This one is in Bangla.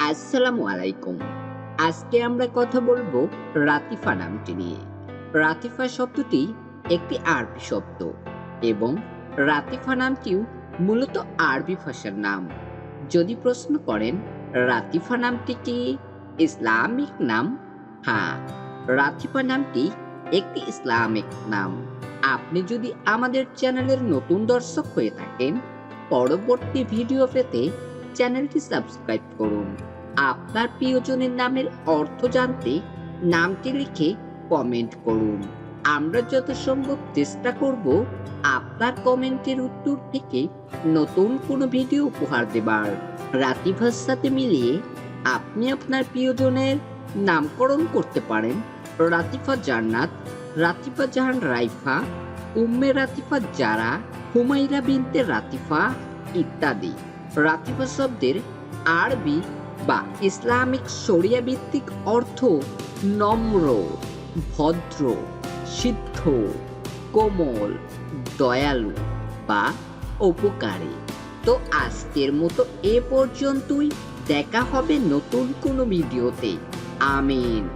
আসসালামু আলাইকুম আজকে আমরা কথা বলব রাতিফা নামটি নিয়ে। রাতিফা শব্দটি একটি আরবি শব্দ এবং রাতিফা নামটিও মূলত আরবি ভাষার নাম। যদি প্রশ্ন করেন, রাতিফা নামটি কি? ইসলামিক নাম? হ্যাঁ রাতিফা নামটি একটি ইসলামিক নাম। আপনি যদি আমাদের চ্যানেলের নতুন দর্শক হয়ে থাকেন পরবর্তী ভিডিও পেতে চ্যানেলটি সাবস্ক্রাইব করুন। আপনার প্রিয়জনের নামের অর্থ জানতে নামটি লিখে কমেন্ট করুন। আমরা যত সম্ভব চেষ্টা করব আপনার কমেন্টের উত্তর থেকে নতুন কোনো ভিডিও উপহার দেবার। রাতিভার সাথে মিলিয়ে আপনি আপনার প্রিয়জনের নামকরণ করতে পারেন রাতিফা জান্নাত রাতিফা জাহান রাইফা, উম্মে রাতিফা জারা হুমাইরা বিনতে রাতিফা ইত্যাদি। রাতিফা শব্দের আরবি বা ইসলামিক শরিয়া ভিত্তিক অর্থ নম্র, ভদ্র, সিদ্ধ, কোমল, দয়ালু বা উপকারী। তো আজকের মতো এ পর্যন্তই। দেখা হবে নতুন কোনো ভিডিওতে। আমিন।